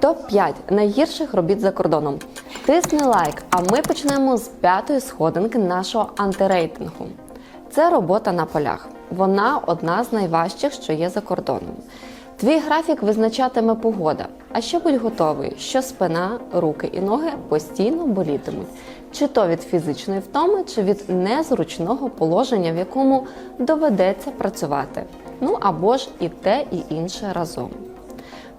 Топ-5 найгірших робіт за кордоном. Тисни лайк, а ми почнемо з п'ятої сходинки нашого антирейтингу. Це робота на полях. Вона одна з найважчих, що є за кордоном. Твій графік визначатиме погода, а ще будь готовий, що спина, руки і ноги постійно болітимуть, чи то від фізичної втоми, чи від незручного положення, в якому доведеться працювати. Ну або ж і те, і інше разом.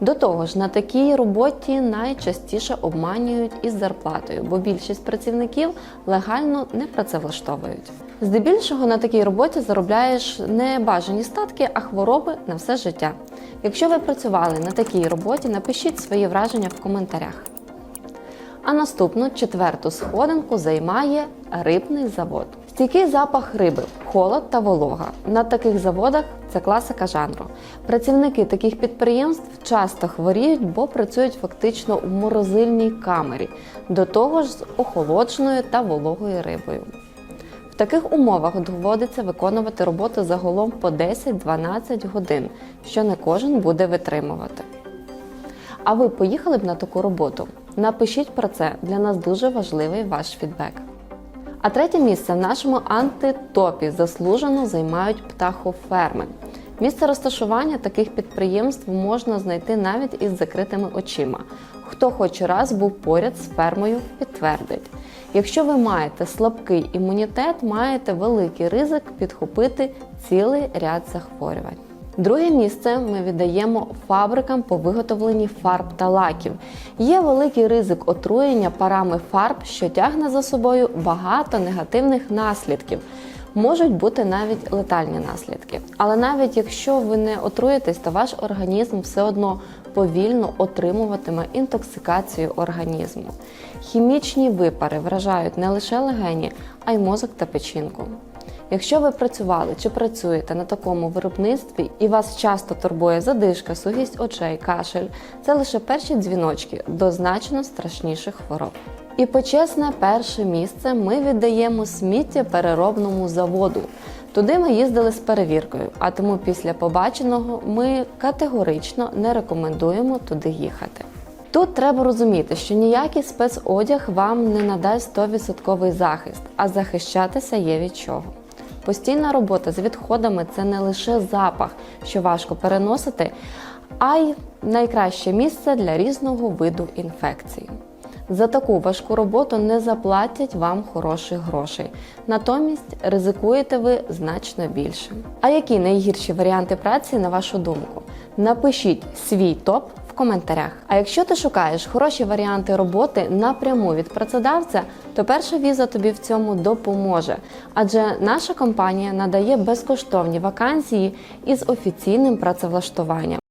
До того ж, на такій роботі найчастіше обманюють із зарплатою, бо більшість працівників легально не працевлаштовують. Здебільшого на такій роботі заробляєш не бажані статки, а хвороби на все життя. Якщо ви працювали на такій роботі, напишіть свої враження в коментарях. А наступну четверту сходинку займає рибний завод. Стійкий запах риби, холод та волога. На таких заводах це класика жанру. Працівники таких підприємств часто хворіють, бо працюють фактично у морозильній камері, до того ж з охолодженою та вологою рибою. В таких умовах доводиться виконувати роботу загалом по 10-12 годин, що не кожен буде витримувати. А ви поїхали б на таку роботу? Напишіть про це. Для нас дуже важливий ваш фідбек. А третє місце в нашому антитопі заслужено займають птахоферми. Місце розташування таких підприємств можна знайти навіть із закритими очима. Хто хоч раз був поряд з фермою, підтвердить. Якщо ви маєте слабкий імунітет, маєте великий ризик підхопити цілий ряд захворювань. Друге місце ми віддаємо фабрикам по виготовленні фарб та лаків. Є великий ризик отруєння парами фарб, що тягне за собою багато негативних наслідків. Можуть бути навіть летальні наслідки. Але навіть якщо ви не отруєтесь, то ваш організм все одно повільно отримуватиме інтоксикацію організму. Хімічні випари вражають не лише легені, а й мозок та печінку. Якщо ви працювали чи працюєте на такому виробництві і вас часто турбує задишка, сухість очей, кашель, це лише перші дзвіночки до значно страшніших хвороб. І почесне перше місце ми віддаємо сміттєпереробному заводу. Туди ми їздили з перевіркою, а тому після побаченого ми категорично не рекомендуємо туди їхати. Тут треба розуміти, що ніякий спецодяг вам не надасть 100% захист, а захищатися є від чого. Постійна робота з відходами це не лише запах, що важко переносити, а й найкраще місце для різного виду інфекцій. За таку важку роботу не заплатять вам хороших грошей. Натомість ризикуєте ви значно більше. А які найгірші варіанти праці, на вашу думку? Напишіть свій топ в коментарях. А якщо ти шукаєш хороші варіанти роботи напряму від працедавця, то перша віза тобі в цьому допоможе. Адже наша компанія надає безкоштовні вакансії із офіційним працевлаштуванням.